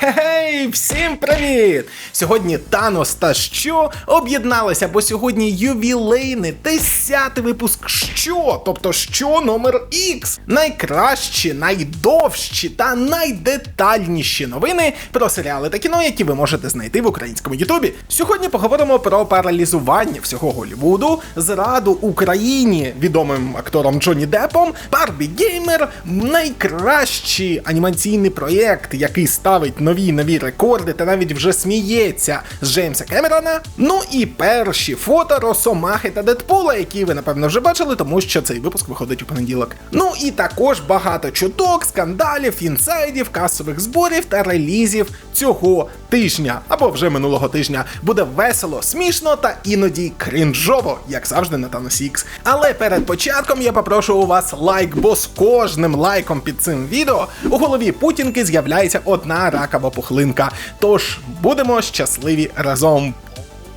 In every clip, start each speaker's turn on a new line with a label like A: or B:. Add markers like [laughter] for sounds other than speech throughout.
A: Hey! Всім привіт! Сьогодні Танос та що об'єдналися, бо сьогодні ювілейний 10-й випуск що, тобто що номер X. Найкращі, найдовші та найдетальніші новини про серіали та кіно, які ви можете знайти в українському Ютубі. Сьогодні поговоримо про паралізування всього Голлівуду, зраду Україні відомим актором Джонні Деппом, Барбі Геймер, найкращий анімаційний проєкт, який ставить нові нові рекорди та навіть вже сміється з Джеймса Кемерона. Ну і перші фото Росомахи та Дедпула, які ви напевно вже бачили, тому що цей випуск виходить у понеділок. Ну і також багато чуток, скандалів, інсайдів, касових зборів та релізів цього тижня або вже минулого тижня. Буде весело, смішно та іноді крінжово, як завжди на Thanos X. Але перед початком я попрошу у вас лайк, бо з кожним лайком під цим відео у голові Путінки з'являється одна ракова пухлинка. Тож будемо щасливі разом.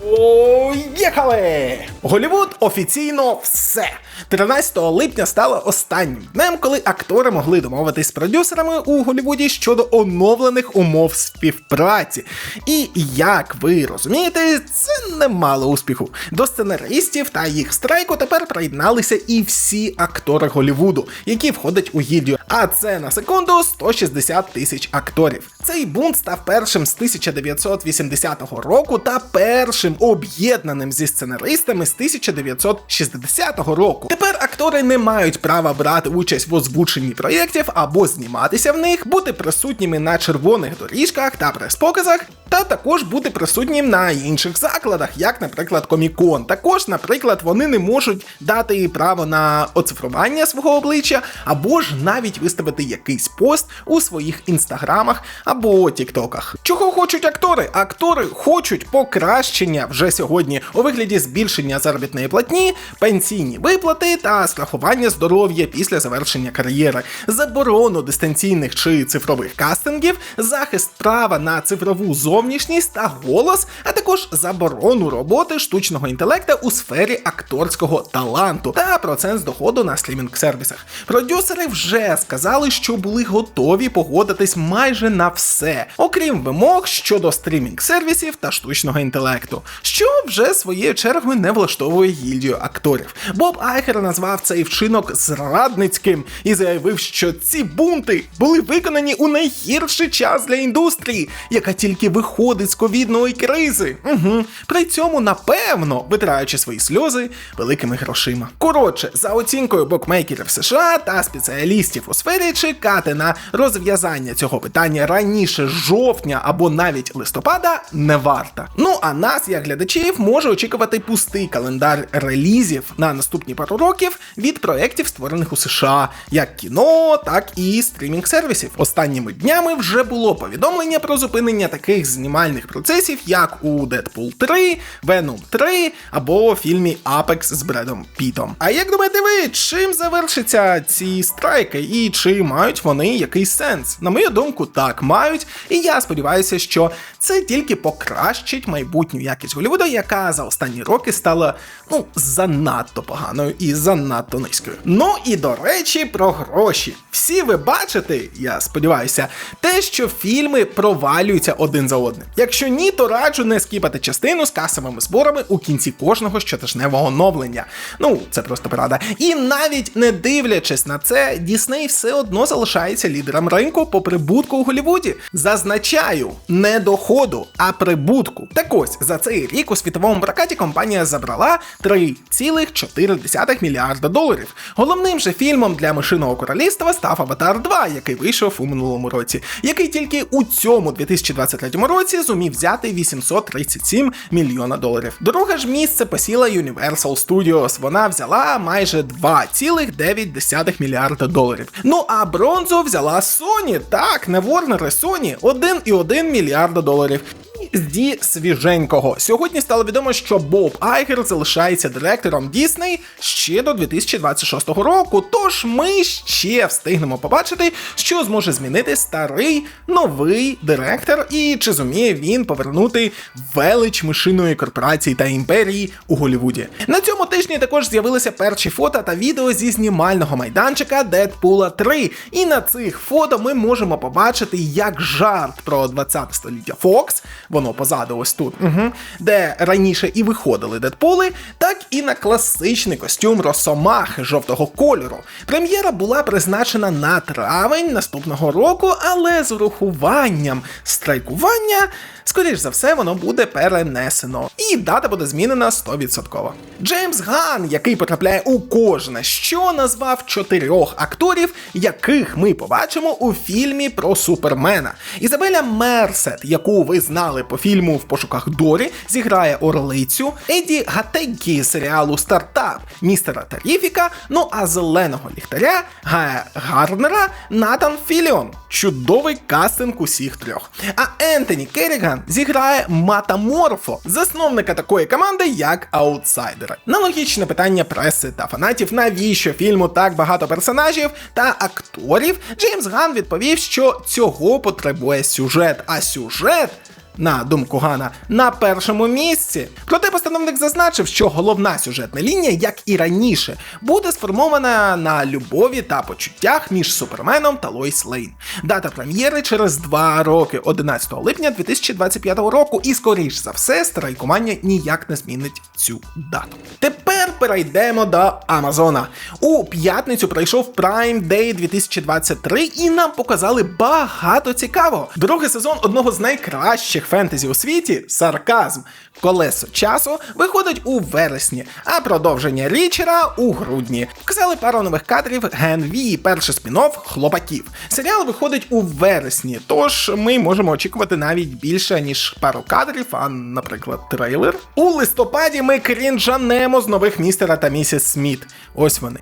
A: Поїхали! Голівуд офіційно все. 13 липня стало останнім днем, коли актори могли домовитись з продюсерами у Голівуді щодо оновлених умов співпраці. І як ви розумієте, це не мало успіху. До сценаристів та їх страйку тепер приєдналися і всі актори Голівуду, які входять у гільдію. А це на секунду 160 тисяч акторів. Цей бунт став першим з 1980 року та першим об'єднаним зі сценаристами з 1960 року. Тепер актори не мають права брати участь в озвученні проєктів або зніматися в них, бути присутніми на червоних доріжках та прес-показах, та також бути присутнім на інших закладах, як, наприклад, Комікон. Також, наприклад, вони не можуть дати право на оцифрування свого обличчя, або ж навіть виставити якийсь пост у своїх інстаграмах або тіктоках. Чого хочуть актори? Актори хочуть покращення вже сьогодні у вигляді збільшення заробітної платні, пенсійні виплати та страхування здоров'я після завершення кар'єри, заборону дистанційних чи цифрових кастингів, захист права на цифрову зовнішність та голос, а також заборону роботи штучного інтелекта у сфері акторського таланту та процент доходу на стрімінг-сервісах. Продюсери вже сказали, що були готові погодитись майже на все, окрім вимог щодо стрімінг-сервісів та штучного інтелекту, що вже своєю чергою не влаштовує гільдію акторів. Боб Айхер назвав цей вчинок зрадницьким і заявив, що ці бунти були виконані у найгірший час для індустрії, яка тільки виходить з ковідної кризи. Угу. При цьому, напевно, витираючи свої сльози великими грошима. Коротше, за оцінкою букмекерів США та спеціалістів у сфері чекати на розв'язання цього питання раніше жовтня або навіть листопада не варто. Ну а нас, як глядачів, може очікувати пустий календар релізів на наступні пару років від проєктів, створених у США, як кіно, так і стрімінг сервісів. Останніми днями вже було повідомлення про зупинення таких знімальних процесів, як у Deadpool 3, Venom 3 або фільмі Apex з Бредом Пітом. А як думаєте ви, чим завершаться ці страйки і чи мають вони якийсь сенс? На мою думку, так мають, і я сподіваюся, що це тільки покращить майбутню якість Голлівуду, яка за останні роки стала ну занадто поганою і занадто низькою. Ну і до речі, про гроші. Всі ви бачите, я сподіваюся, те, що фільми провалюються один за одним. Якщо ні, то раджу не скіпати частину з касовими зборами у кінці кожного щотижневого оновлення. Ну, це просто порада. І навіть не дивлячись на це, Дісней все одно залишається лідером ринку по прибутку у Голлівуді. Зазначаю, не доходу, а прибутку. Так ось за цей рік у світовому прокаті компанія забрала 3,4 мільярда доларів. Головним же фільмом для мишиного королівства став Аватар 2, який вийшов у минулому році, який тільки у цьому 2023 році зумів взяти 837 мільйона доларів. Друге ж місце посіла Universal Studios. Вона взяла майже 2,9 мільярда доларів. Ну а бронзу взяла Sony. Так, не Warner, Sony 1,1 мільярда доларів. І зі свіженького. Сьогодні стало відомо, що Боб Айгер залишається директором Дісней ще до 2026 року. Тож ми ще встигнемо побачити, що зможе змінити старий новий директор, і чи зуміє він повернути велич мишиної корпорації та імперії у Голлівуді. На цьому тижні також з'явилися перші фото та відео зі знімального майданчика Дедпула 3. І на цих фото ми можемо побачити як жарт про 20 століття Фокс, воно позаду ось тут, угу, де раніше і виходили дедполи, так і на класичний костюм Росомахи жовтого кольору. Прем'єра була призначена на травень наступного року, але з урахуванням страйкування скоріш за все, воно буде перенесено, і дата буде змінена 100%. Джеймс Ган, який потрапляє у кожне, що назвав чотирьох акторів, яких ми побачимо у фільмі про Супермена. Ізабеля Мерсет, яку ви знали по фільму В пошуках Дорі, зіграє Орлицю, Еді Гатенкі з серіалу Стартап, містера Таріфіка, ну а зеленого ліхтаря Гая Гарнера Натан Філіон. Чудовий кастинг усіх трьох. А Ентоні Керріган зіграє Матаморфо, засновника такої команди, як аутсайдери. На логічне питання преси та фанатів, навіщо фільму так багато персонажів та акторів, Джеймс Ган відповів, що цього потребує сюжет, а сюжет на думку Гана, на першому місці. Проте постановник зазначив, що головна сюжетна лінія, як і раніше, буде сформована на любові та почуттях між Суперменом та Лойс Лейн. Дата прем'єри через два роки, 11 липня 2025 року, і скоріш за все, страйкування ніяк не змінить цю дату. Тепер перейдемо до Амазона. У п'ятницю пройшов Prime Day 2023 і нам показали багато цікавого. Другий сезон одного з найкращих найкращих фентезі у світі сарказм. Колесо часу виходить у вересні, а продовження Річера у грудні. Показали пару нових кадрів Ген Ві, перший спін-офф хлопаків. Серіал виходить у вересні, тож ми можемо очікувати навіть більше, ніж пару кадрів, а, наприклад, трейлер. У листопаді ми крінжанемо з нових містера та місіс Сміт. Ось вони.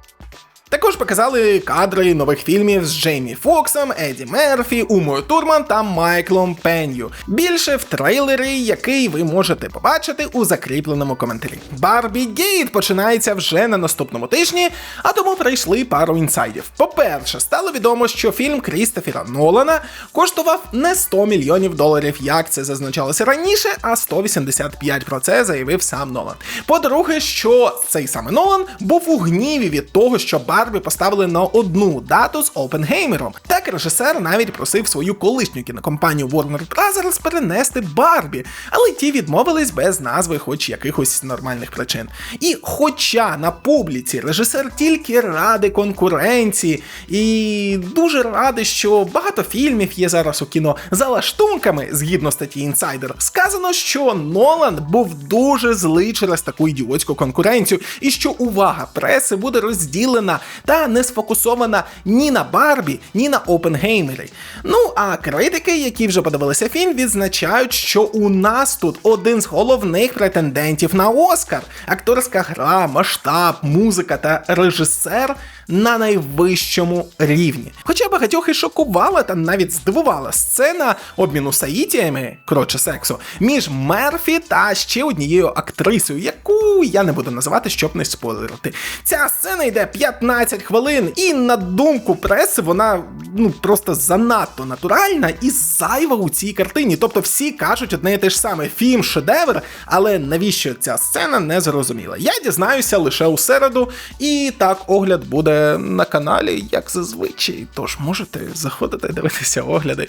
A: Також показали кадри нових фільмів з Джеймі Фоксом, Еді Мерфі, Умою Турман та Майклом Пенью. Більше в трейлері, який ви можете побачити у закріпленому коментарі. Барбі Гейт починається вже на наступному тижні, а тому прийшли пару інсайдів. По-перше, стало відомо, що фільм Крістофера Нолана коштував не 100 мільйонів доларів, як це зазначалося раніше, а 185 про це заявив сам Нолан. По-друге, що цей саме Нолан був у гніві від того, що Барбі Барбі поставили на одну дату з Опенгеймером. Так режисер навіть просив свою колишню кінокомпанію Warner Bros. перенести Барбі, але ті відмовились без назви, хоч якихось нормальних причин. І хоча на публіці режисер тільки ради конкуренції, і дуже радий, що багато фільмів є зараз у кіно за лаштунками, згідно статті інсайдер, сказано, що Нолан був дуже злий через таку ідіотську конкуренцію, і що увага преси буде розділена та не сфокусована ні на Барбі, ні на Опенгеймері. Ну а критики, які вже подивилися фільм, відзначають, що у нас тут один з головних претендентів на Оскар. Акторська гра, масштаб, музика та режисер на найвищому рівні. Хоча багатьох і шокувала та навіть здивувала сцена обміну саїтіями, коротше сексу, між Мерфі та ще однією актрисою, яку я не буду називати, щоб не спойлерити. Ця сцена йде 15 хвилин, і на думку преси вона ну просто занадто натуральна і зайва у цій картині. Тобто всі кажуть одне і те ж саме фільм, шедевр, але навіщо ця сцена не зрозуміла. Я дізнаюся лише у середу, і так огляд буде на каналі, як зазвичай. Тож можете заходити дивитися огляди.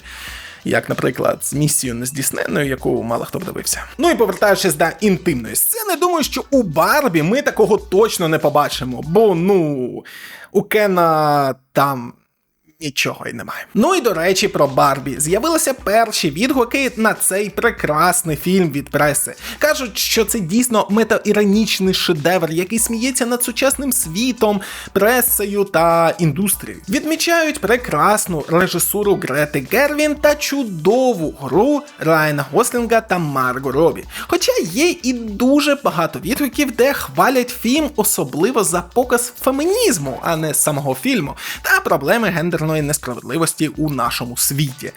A: Як, наприклад, з місією нездійсненною, яку мало хто б дивився. Ну і повертаючись до інтимної сцени, думаю, що у Барбі ми такого точно не побачимо. Бо ну у Кена там нічого й немає. Ну і до речі, про Барбі з'явилися перші відгуки на цей прекрасний фільм від преси. Кажуть, що це дійсно метаіронічний шедевр, який сміється над сучасним світом, пресою та індустрією. Відмічають прекрасну режисуру Грети Гервін та чудову гру Райана Гослінга та Марго Робі. Хоча є і дуже багато відгуків, де хвалять фільм, особливо за показ фемінізму, а не самого фільму, та проблеми гендерної несправедливості у нашому світі.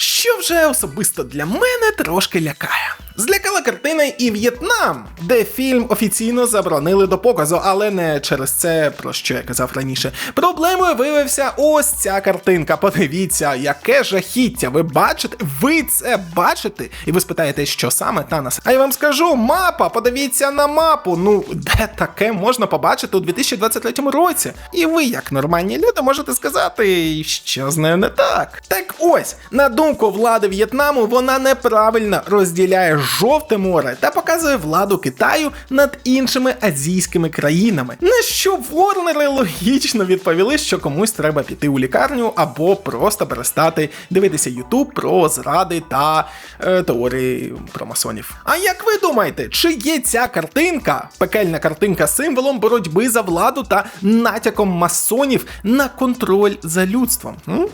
A: Що вже особисто для мене трошки лякає. Злякала картина і В'єтнам, де фільм офіційно заборонили до показу, але не через це, про що я казав раніше. Проблемою виявився ось ця картинка. Подивіться, яке жахіття. Ви бачите? Ви це бачите? І ви спитаєте, що саме Танас? А я вам скажу, мапа, подивіться на мапу. Ну, де таке можна побачити у 2023 році? І ви, як нормальні люди, можете сказати, що з нею не так. Так ось, на думку влади В'єтнаму, вона неправильно розділяє жовте море та показує владу Китаю над іншими азійськими країнами. На що Ворнери логічно відповіли, що комусь треба піти у лікарню або просто перестати дивитися Ютуб про зради та е, теорії про масонів. А як ви думаєте, чи є ця картинка, пекельна картинка символом боротьби за владу та натяком масонів на контроль за людством? М?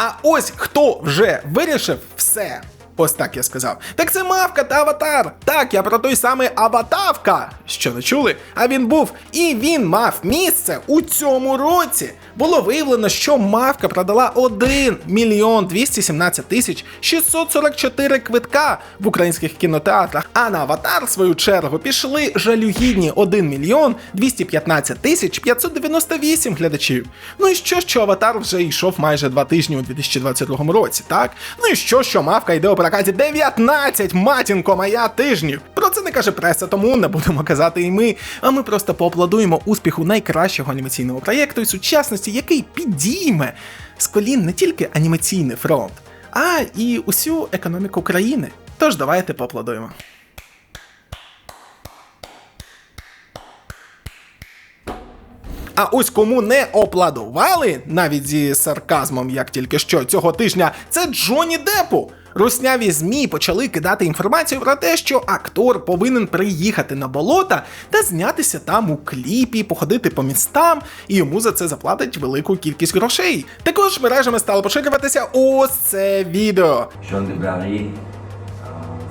A: А ось хто вже вирішив все. Ось так я сказав. Так це мавка та аватар. Так, я про той самий аватавка. Що не чули? А він був і він мав місце у цьому році. Було виявлено, що мавка продала 1 мільйон 217 тисяч 644 квитка в українських кінотеатрах. А на аватар, в свою чергу, пішли жалюгідні 1 мільйон 215 тисяч 598 глядачів. Ну і що, що аватар вже йшов майже два тижні у 2022 році, так? Ну і що, що мавка йде у прокаті 19 матінко моя тижнів. Про це не каже преса, тому не будемо казати і ми. А ми просто поаплодуємо успіху найкращого анімаційного проєкту і сучасності, який підійме з колін не тільки анімаційний фронт, а і усю економіку країни. Тож давайте поаплодуємо. А ось кому не опладували, навіть зі сарказмом, як тільки що цього тижня, це Джоні Депу. Русняві ЗМІ почали кидати інформацію про те, що актор повинен приїхати на болота та знятися там у кліпі, походити по містам, і йому за це заплатять велику кількість грошей. Також мережами стало поширюватися ось це відео.
B: Jean de Barry. Um,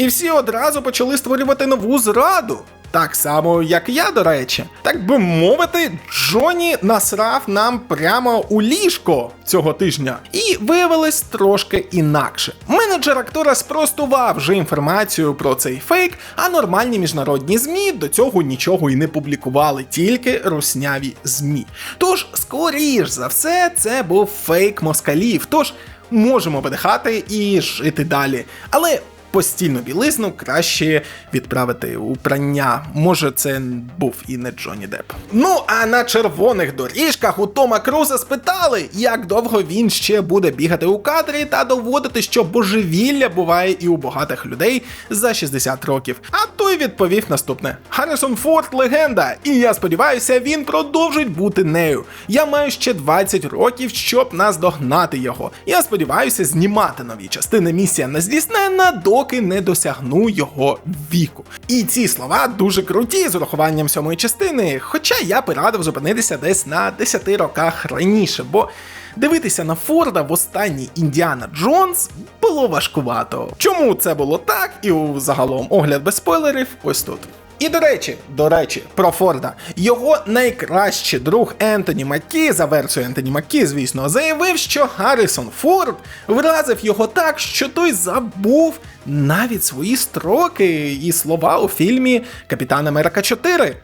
A: І всі одразу почали створювати нову зраду. Так само, як я, до речі. Так би мовити, Джоні насрав нам прямо у ліжко цього тижня. І виявилось трошки інакше. Менеджер актора спростував вже інформацію про цей фейк, а нормальні міжнародні ЗМІ до цього нічого і не публікували, тільки русняві ЗМІ. Тож, скоріш за все, це був фейк москалів. Тож можемо видихати і жити далі. Але постільну білизну краще відправити у прання. Може, це був і не Джонні Депп. Ну а на червоних доріжках у Тома Круза спитали, як довго він ще буде бігати у кадрі та доводити, що божевілля буває і у багатих людей за 60 років. А той відповів наступне: Харрісон Форд легенда, і я сподіваюся, він продовжить бути нею. Я маю ще 20 років, щоб наздогнати його. Я сподіваюся знімати нові частини місія нездійсненна, доки не досягну його віку. І ці слова дуже круті з урахуванням сьомої частини. Хоча я би радив зупинитися десь на 10 роках раніше, бо. Дивитися на Форда в останній Індіана Джонс було важкувато. Чому це було так? І загалом огляд без спойлерів ось тут. І до речі, до речі, про Форда. Його найкращий друг Ентоні Маккі, за версією Ентоні Маккі, звісно, заявив, що Гаррісон Форд вразив його так, що той забув навіть свої строки і слова у фільмі Капітан Америка 4.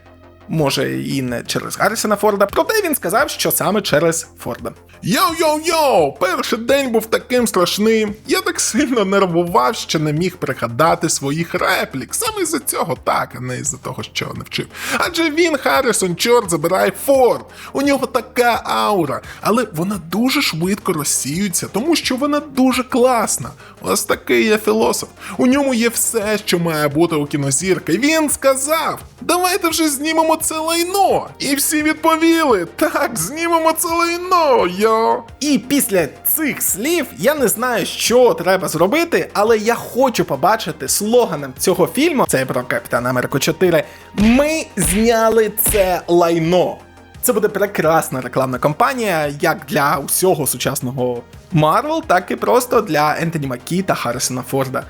A: Може, і не через Гаррісона Форда, проте він сказав, що саме через Форда. Йоу-йоу-йоу! Перший день був таким страшним. Я так сильно нервував, що не міг пригадати своїх реплік. Саме із-за цього так, а не із-за того, що не вчив. Адже він, Харрісон, чорт забирає Форд. У нього така аура, але вона дуже швидко розсіюється, тому що вона дуже класна. Ось такий є філософ. У ньому є все, що має бути у кінозірки. Він сказав: давайте вже знімемо це лайно. І всі відповіли: так, знімемо це лайно, йо. І після цих слів я не знаю, що треба зробити, але я хочу побачити слоганом цього фільму. Це про Капітана Америку 4. Ми зняли це лайно. Це буде прекрасна рекламна кампанія як для усього сучасного Марвел, так і просто для Ентоні Макі та Харрисона Форда.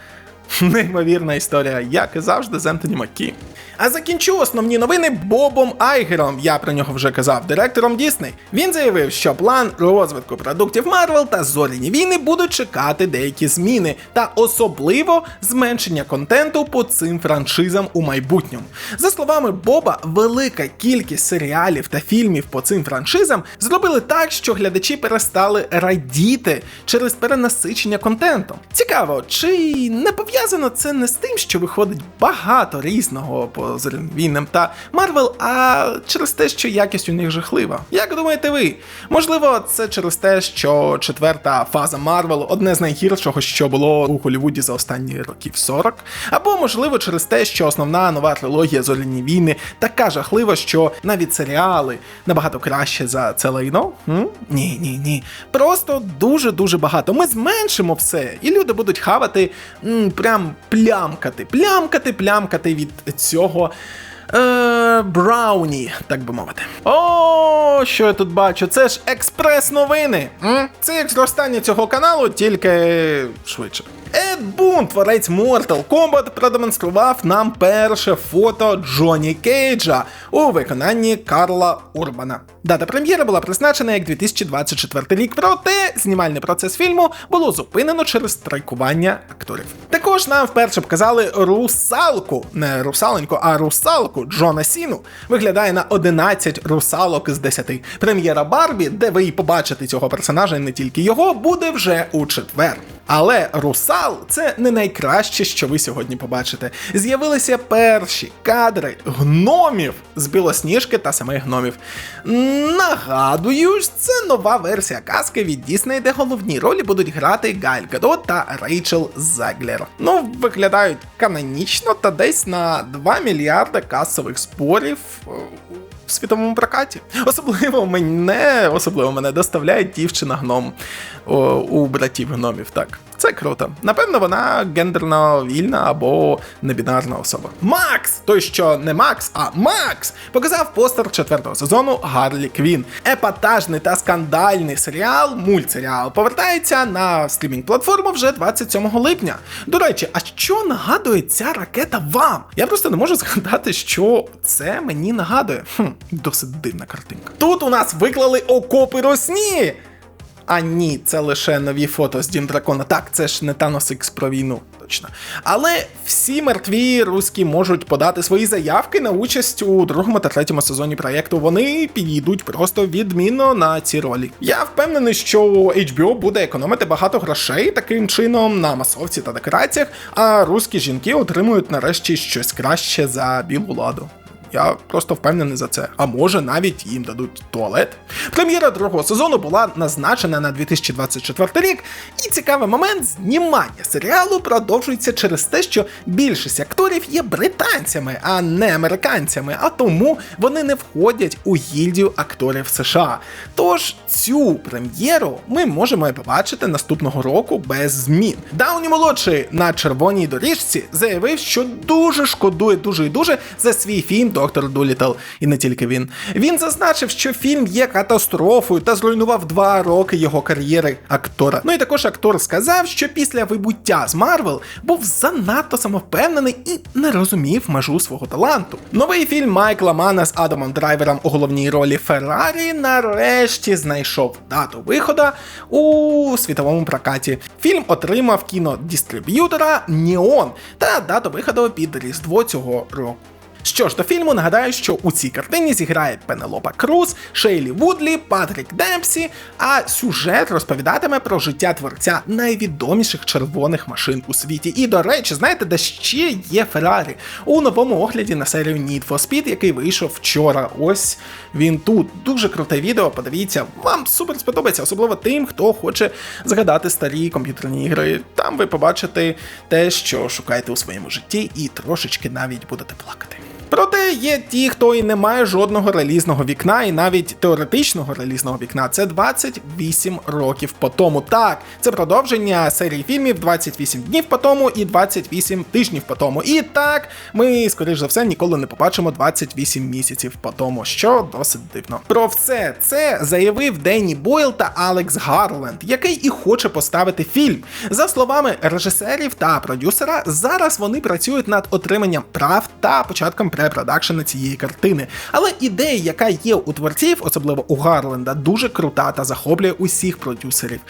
A: [laughs] Неймовірна історія, як і завжди, з Ентоні Маккі. А закінчу основні новини Бобом Айгером. Я про нього вже казав, директором Дісней. Він заявив, що план розвитку продуктів Марвел та зоряні війни будуть чекати деякі зміни, та особливо зменшення контенту по цим франшизам у майбутньому. За словами Боба, велика кількість серіалів та фільмів по цим франшизам зробили так, що глядачі перестали радіти через перенасичення контентом. Цікаво, чи не пов'язано це не з тим, що виходить багато різного по зоряним війнам та Марвел, а через те, що якість у них жахлива. Як думаєте ви? Можливо, це через те, що четверта фаза Марвел одне з найгіршого, що було у Голлівуді за останні років 40, або можливо через те, що основна нова трилогія Зоряні війни така жахлива, що навіть серіали набагато краще за це лайно? М? Ні, ні, ні. Просто дуже дуже багато. Ми зменшимо все, і люди будуть хавати м, прям плямкати, плямкати, плямкати від цього. Е, Брауні, так би мовити. О, що я тут бачу? Це ж експрес-новини. Це як зростання цього каналу, тільки швидше. Ед Бун, творець Mortal Kombat, продемонстрував нам перше фото Джоні Кейджа у виконанні Карла Урбана. Дата прем'єри була призначена як 2024 рік, проте знімальний процес фільму було зупинено через страйкування акторів. Також нам вперше показали русалку, не русаленьку, а русалку Джона Сіну. Виглядає на 11 русалок з 10. Прем'єра Барбі, де ви і побачите цього персонажа, і не тільки його, буде вже у четвер. Але русал це не найкраще, що ви сьогодні побачите. З'явилися перші кадри гномів з білосніжки та самих гномів. Нагадую, це нова версія казки від Дісней, де головні ролі будуть грати Галь Гадот та Рейчел Заглер. Ну, виглядають канонічно та десь на 2 мільярди касових зборів. В світовому прокаті. Особливо мене, особливо мене доставляє дівчина гном у братів гномів. Так, це круто. Напевно, вона гендерно вільна або небінарна особа. Макс! Той, що не Макс, а Макс, показав постер четвертого сезону Гарлі Квін. Епатажний та скандальний серіал, мультсеріал, повертається на стрімінг-платформу вже 27 липня. До речі, а що нагадує ця ракета вам? Я просто не можу [laughs] згадати, що це мені нагадує. Хм, досить дивна картинка. Тут у нас виклали окопи росні. А ні, це лише нові фото з Дім Дракона. Так, це ж не Thanos X про війну, точно. Але всі мертві руські можуть подати свої заявки на участь у другому та третьому сезоні проєкту. Вони підійдуть просто відмінно на ці ролі. Я впевнений, що HBO буде економити багато грошей таким чином на масовці та декораціях, а руські жінки отримують нарешті щось краще за білу ладу. Я просто впевнений за це. А може навіть їм дадуть туалет. Прем'єра другого сезону була назначена на 2024 рік, і цікавий момент знімання серіалу продовжується через те, що більшість акторів є британцями, а не американцями, а тому вони не входять у гільдію акторів США. Тож цю прем'єру ми можемо побачити наступного року без змін. Дауні молодший на червоній доріжці заявив, що дуже шкодує дуже і дуже за свій фільм Доктор Дулітл, і не тільки він. Він зазначив, що фільм є катастрофою та зруйнував два роки його кар'єри актора. Ну і також актор сказав, що після вибуття з Марвел був занадто самовпевнений і не розумів межу свого таланту. Новий фільм Майкла Мана з Адамом Драйвером у головній ролі Феррарі нарешті знайшов дату виходу у світовому прокаті. Фільм отримав кінодистриб'ютора Neon та дату виходу під Різдво цього року. Що ж до фільму, нагадаю, що у цій картині зіграє Пенелопа Круз, Шейлі Вудлі, Патрік Демпсі, а сюжет розповідатиме про життя творця найвідоміших червоних машин у світі. І до речі, знаєте, де ще є Феррарі у новому огляді на серію Need for Speed, який вийшов вчора. Ось він тут. Дуже круте відео. Подивіться, вам супер сподобається, особливо тим, хто хоче згадати старі комп'ютерні ігри. Там ви побачите те, що шукаєте у своєму житті, і трошечки навіть будете плакати. Проте є ті, хто і не має жодного релізного вікна, і навіть теоретичного релізного вікна. Це 28 років по тому. Так, це продовження серії фільмів 28 днів по тому і 28 тижнів по тому. І так, ми, скоріш за все, ніколи не побачимо 28 місяців по тому, що досить дивно. Про все це заявив Денні Бойл та Алекс Гарленд, який і хоче поставити фільм. За словами режисерів та продюсера, зараз вони працюють над отриманням прав та початком препродакшена цієї картини. Але ідея, яка є у творців, особливо у Гарленда, дуже крута та захоплює усіх продюсерів.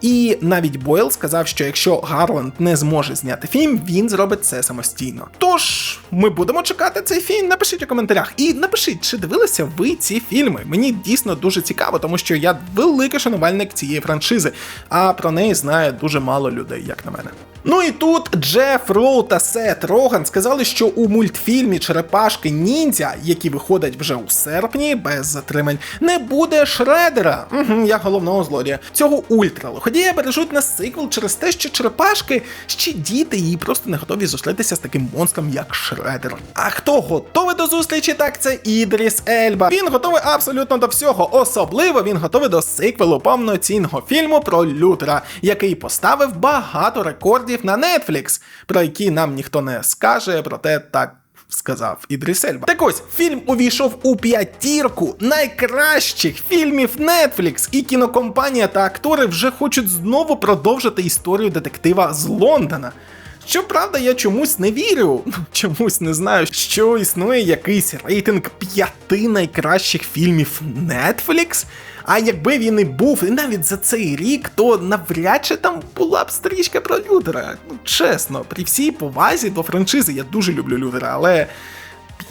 A: І навіть Бойл сказав, що якщо Гарленд не зможе зняти фільм, він зробить це самостійно. Тож ми будемо чекати цей фільм. Напишіть у коментарях і напишіть, чи дивилися ви ці фільми. Мені дійсно дуже цікаво, тому що я великий шанувальник цієї франшизи, а про неї знає дуже мало людей, як на мене. Ну і тут Джеф Роу та Сет Роган сказали, що у мультфільмі Черепашки Ніндзя, які виходять вже у серпні, без затримань, не буде Шредера, угу, як головного злодія. Цього ультралоходія бережуть на сиквел через те, що черепашки ще діти і просто не готові зустрітися з таким монстром, як Шредер. А хто готовий до зустрічі, так це Ідріс Ельба. Він готовий абсолютно до всього. Особливо він готовий до сиквелу повноцінного фільму про Лютера, який поставив багато рекордів на Netflix, про які нам ніхто не скаже, проте так. Сказав Ідріс Ельба. Так ось фільм увійшов у п'ятірку найкращих фільмів Netflix, і кінокомпанія та актори вже хочуть знову продовжити історію детектива з Лондона. Щоправда, я чомусь не вірю, [laughs] чомусь не знаю, що існує якийсь рейтинг п'яти найкращих фільмів Netflix. А якби він і був, і навіть за цей рік, то навряд чи там була б стрічка про Лютера. Ну, чесно, при всій повазі до франшизи я дуже люблю Лютера, але.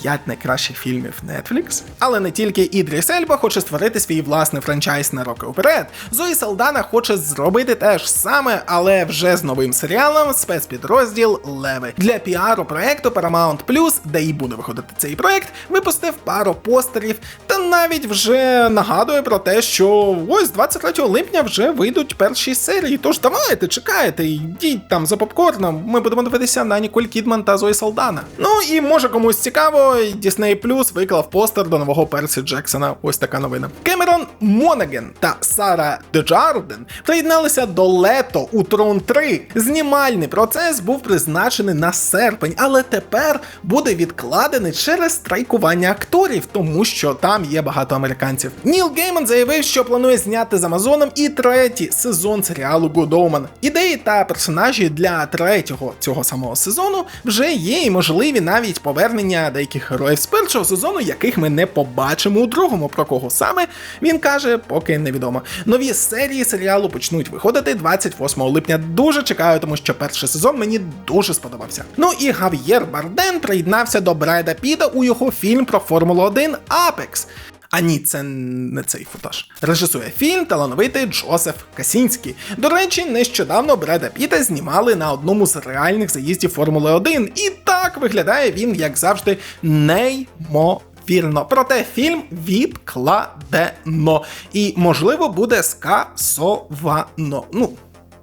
A: П'ять найкращих фільмів Netflix. Але не тільки Ідріс Ельба хоче створити свій власний франчайз на роки вперед. Зої Салдана хоче зробити те ж саме, але вже з новим серіалом спецпідрозділ Леви. Для піару проекту Paramount Plus, де і буде виходити цей проект, випустив пару постерів та навіть вже нагадує про те, що ось 23 липня вже вийдуть перші серії. Тож давайте, чекайте, йдіть там за попкорном. Ми будемо дивитися на Ніколь Кідман та Зої Салдана. Ну і може комусь цікаво. Disney Plus виклав постер до нового Персі Джексона. Ось така новина. Кемерон Монеген та Сара Деджарден приєдналися до Лето у Трон 3. Знімальний процес був призначений на серпень, але тепер буде відкладений через страйкування акторів, тому що там є багато американців. Ніл Гейман заявив, що планує зняти з Амазоном і третій сезон серіалу Good Omen. Ідеї та персонажі для третього цього самого сезону вже є, і можливі навіть повернення деяких героїв з першого сезону, яких ми не побачимо у другому. Про кого саме він каже, поки невідомо. Нові серії серіалу почнуть виходити 28 липня. Дуже чекаю, тому що перший сезон мені дуже сподобався. Ну і Гав'єр Барден приєднався до Бреда Піта у його фільм про Формулу 1 Apex. А ні, це не цей футаж. Режисує фільм талановитий Джозеф Касінський. До речі, нещодавно Бреда Піта знімали на одному з реальних заїздів Формули 1. І виглядає він, як завжди, неймовірно. Проте фільм відкладено. І, можливо, буде скасовано. Ну,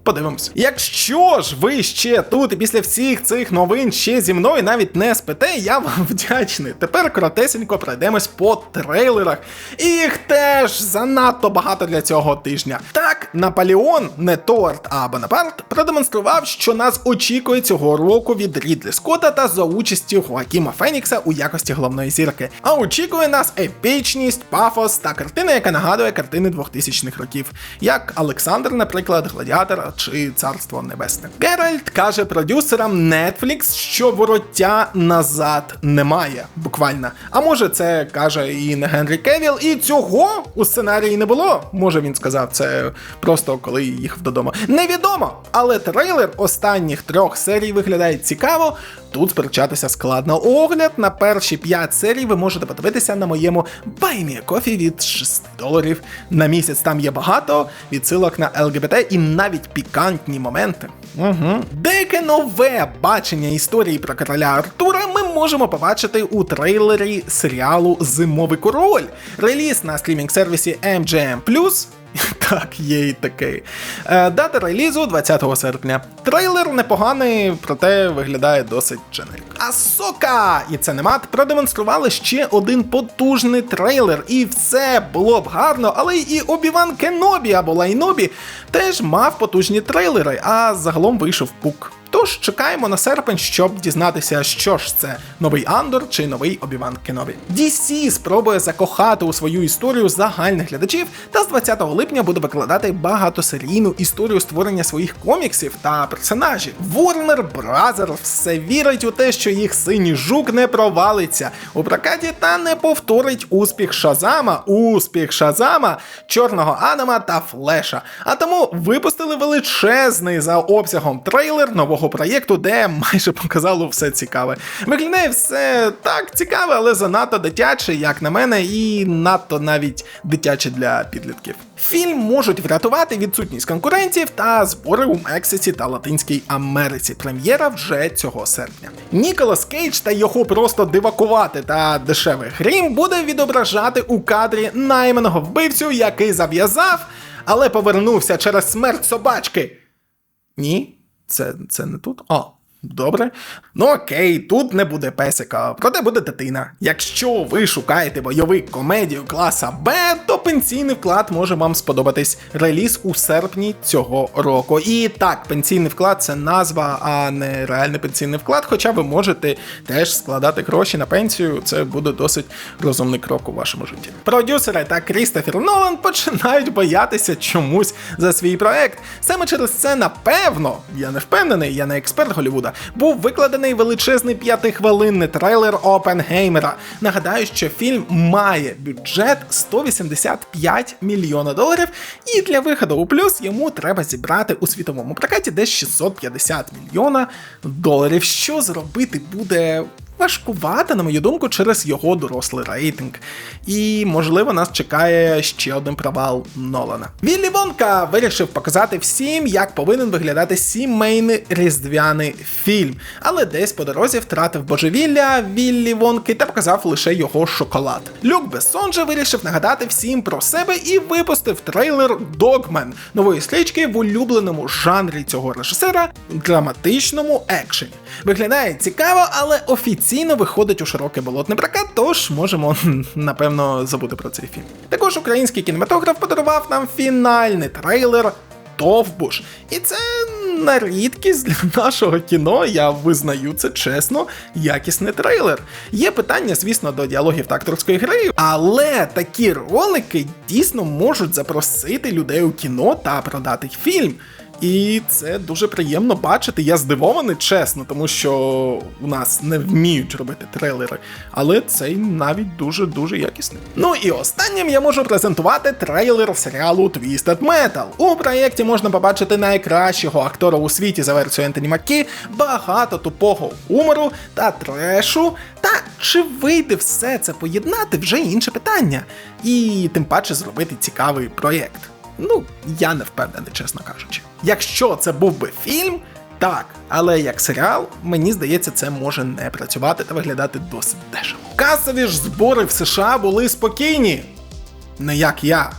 A: Подивимось. Якщо ж ви ще тут і після всіх цих новин ще зі мною навіть не спите, я вам [laughs] вдячний. Тепер коротесенько пройдемось по трейлерах. І їх теж занадто багато для цього тижня. Так, Наполеон, не Торт, а Бонапарт, продемонстрував, що нас очікує цього року від Рідлі Скотта та за участю Хоакіма Фенікса у якості головної зірки. А очікує нас епічність, пафос та картина, яка нагадує картини 2000-х років, як Олександр, наприклад, Гладіатор чи Царство Небесне. Геральт каже продюсерам Netflix, що вороття назад немає, буквально. А може, це каже і не Генрі Кевіл, і цього у сценарії не було. Може він сказав це просто коли їхав додому. Невідомо, але трейлер останніх трьох серій виглядає цікаво. Тут сперечатися складно. Огляд на перші 5 серій ви можете подивитися на моєму Баймі Кофі від 6 доларів на місяць. Там є багато відсилок на ЛГБТ і навіть пікантні моменти. Угу. Деяке нове бачення історії про короля Артура ми можемо побачити у трейлері серіалу Зимовий король. Реліз на стрімінг сервісі MGM+. [laughs] Так, є і такий. Е, дата релізу 20 серпня. Трейлер непоганий, проте виглядає досить дженерик. Асока! І це не мат продемонстрували ще один потужний трейлер. І все було б гарно, але і Обіван Кенобі або Лайнобі теж мав потужні трейлери, а загалом вийшов пук. Тож чекаємо на серпень, щоб дізнатися, що ж це новий Андор чи новий Обіван Кенові. DC спробує закохати у свою історію загальних глядачів, та з 20 липня буде викладати багатосерійну історію створення своїх коміксів та персонажів. Warner Bros. все вірить у те, що їх синій жук не провалиться у прокаті та не повторить успіх Шазама, успіх Шазама, Чорного Анема та Флеша. А тому випустили величезний за обсягом трейлер нового проєкту, де майже показало все цікаве. Виглядає все так цікаве, але занадто дитяче, як на мене, і надто навіть дитяче для підлітків. Фільм можуть врятувати відсутність конкурентів та збори у Мексиці та Латинській Америці. Прем'єра вже цього серпня. Ніколас Кейдж та його просто дивакувати та дешевий грім буде відображати у кадрі найманого вбивцю, який зав'язав, але повернувся через смерть собачки. Ні, це, це не тут. Добре. Ну окей, тут не буде песика, проте буде дитина. Якщо ви шукаєте бойовик комедію класа Б, то пенсійний вклад може вам сподобатись. Реліз у серпні цього року. І так, пенсійний вклад це назва, а не реальний пенсійний вклад. Хоча ви можете теж складати гроші на пенсію. Це буде досить розумний крок у вашому житті. Продюсери та Крістофер Нолан починають боятися чомусь за свій проект. Саме через це, напевно, я не впевнений, я не експерт Був викладений величезний п'ятихвилинний трейлер Опенгеймера. Нагадаю, що фільм має бюджет 185 мільйона доларів, і для виходу у плюс йому треба зібрати у світовому прокаті десь 650 мільйона доларів. Що зробити буде важкувато, на мою думку, через його дорослий рейтинг. І, можливо, нас чекає ще один провал Нолана. Віллі Вонка вирішив показати всім, як повинен виглядати сімейний різдвяний фільм, але десь по дорозі втратив божевілля Віллі Вонки та показав лише його шоколад. Люк Бессон же вирішив нагадати всім про себе і випустив трейлер Dogman нової стрічки в улюбленому жанрі цього режисера драматичному екшені. Виглядає цікаво, але офіційно виходить у широкий болотний прокат, тож можемо напевно забути про цей фільм. Також український кінематограф подарував нам фінальний трейлер Товбуш. І це на рідкість для [laughs] нашого кіно, я визнаю це чесно, якісний трейлер. Є питання, звісно, до діалогів та акторської гри, але такі ролики дійсно можуть запросити людей у кіно та продати фільм. І це дуже приємно бачити. Я здивований, чесно, тому що у нас не вміють робити трейлери, але цей навіть дуже-дуже якісний. Ну і останнім я можу презентувати трейлер серіалу Twisted Metal. У проєкті можна побачити найкращого актора у світі за версією Ентоні Маккі, багато тупого гумору та трешу. Та чи вийде все це поєднати вже інше питання, і тим паче зробити цікавий проєкт. Ну, я не впевнений, чесно кажучи. Якщо це був би фільм, так, але як серіал, мені здається, це може не працювати та виглядати досить дешево. Касові ж збори в США були спокійні. Не як я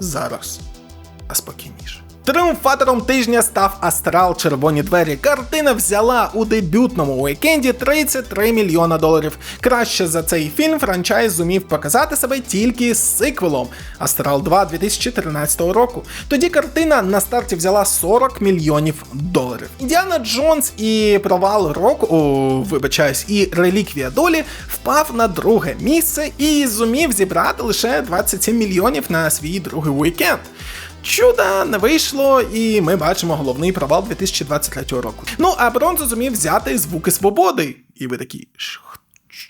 A: зараз, а спокійніше. Тріумфатором тижня став Астрал Червоні двері. Картина взяла у дебютному уікенді 33 мільйона доларів. Краще за цей фільм франчайз зумів показати себе тільки з сиквелом Астрал 2 2013 року. Тоді картина на старті взяла 40 мільйонів доларів. Індіана Джонс і провал року, о, вибачаюсь, і реліквія долі впав на друге місце і зумів зібрати лише 27 мільйонів на свій другий уікенд. Чуда не вийшло, і ми бачимо головний провал 2023 року. Ну а бронзу зумів взяти звуки свободи. І ви такі. «Ш-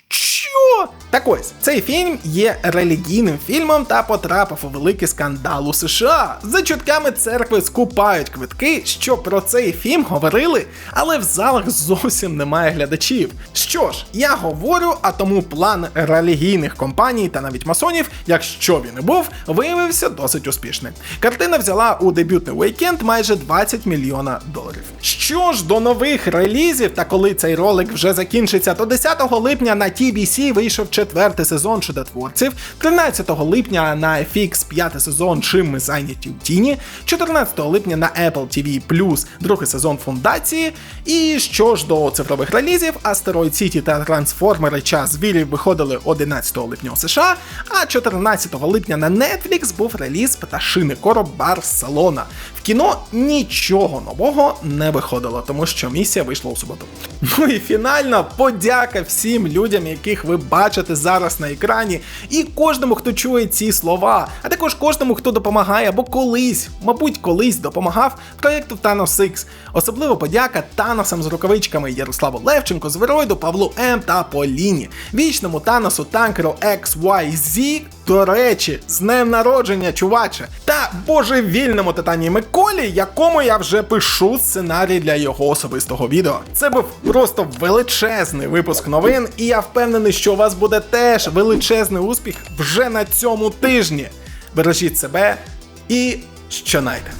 A: Що? Так ось, цей фільм є релігійним фільмом та потрапив у великий скандал у США. За чутками церкви скупають квитки, що про цей фільм говорили, але в залах зовсім немає глядачів. Що ж, я говорю, а тому план релігійних компаній та навіть масонів, якщо він і був, виявився досить успішним. Картина взяла у дебютний уікенд майже 20 мільйона доларів. Що ж до нових релізів, та коли цей ролик вже закінчиться, то 10 липня на TBC вийшов четвертий сезон чудотворців, 13 липня на FX п'ятий сезон Чим ми зайняті в тіні, 14 липня на Apple TV другий сезон фундації. І що ж до цифрових релізів, Asteroid City та Трансформери Час звірів виходили 11 липня у США, а 14 липня на Netflix був реліз Пташини короб Барселона. В кіно нічого нового не виходило, тому що місія вийшла у суботу. Ну і фінальна подяка всім людям, яких ви бачите зараз на екрані, і кожному, хто чує ці слова, а також кожному, хто допомагає або колись, мабуть, колись допомагав проєкту Thanos X. Особливо подяка Таносам з рукавичками Ярославу Левченко, Звероїду, Павлу М та Поліні, вічному Таносу танкеру XYZ, до речі, з днем народження, чуваче, та божевільному Титані Миколі, якому я вже пишу сценарій для його особистого відео. Це був просто величезний випуск новин, і я впевнений, що у вас буде теж величезний успіх вже на цьому тижні. Бережіть себе і щонайте.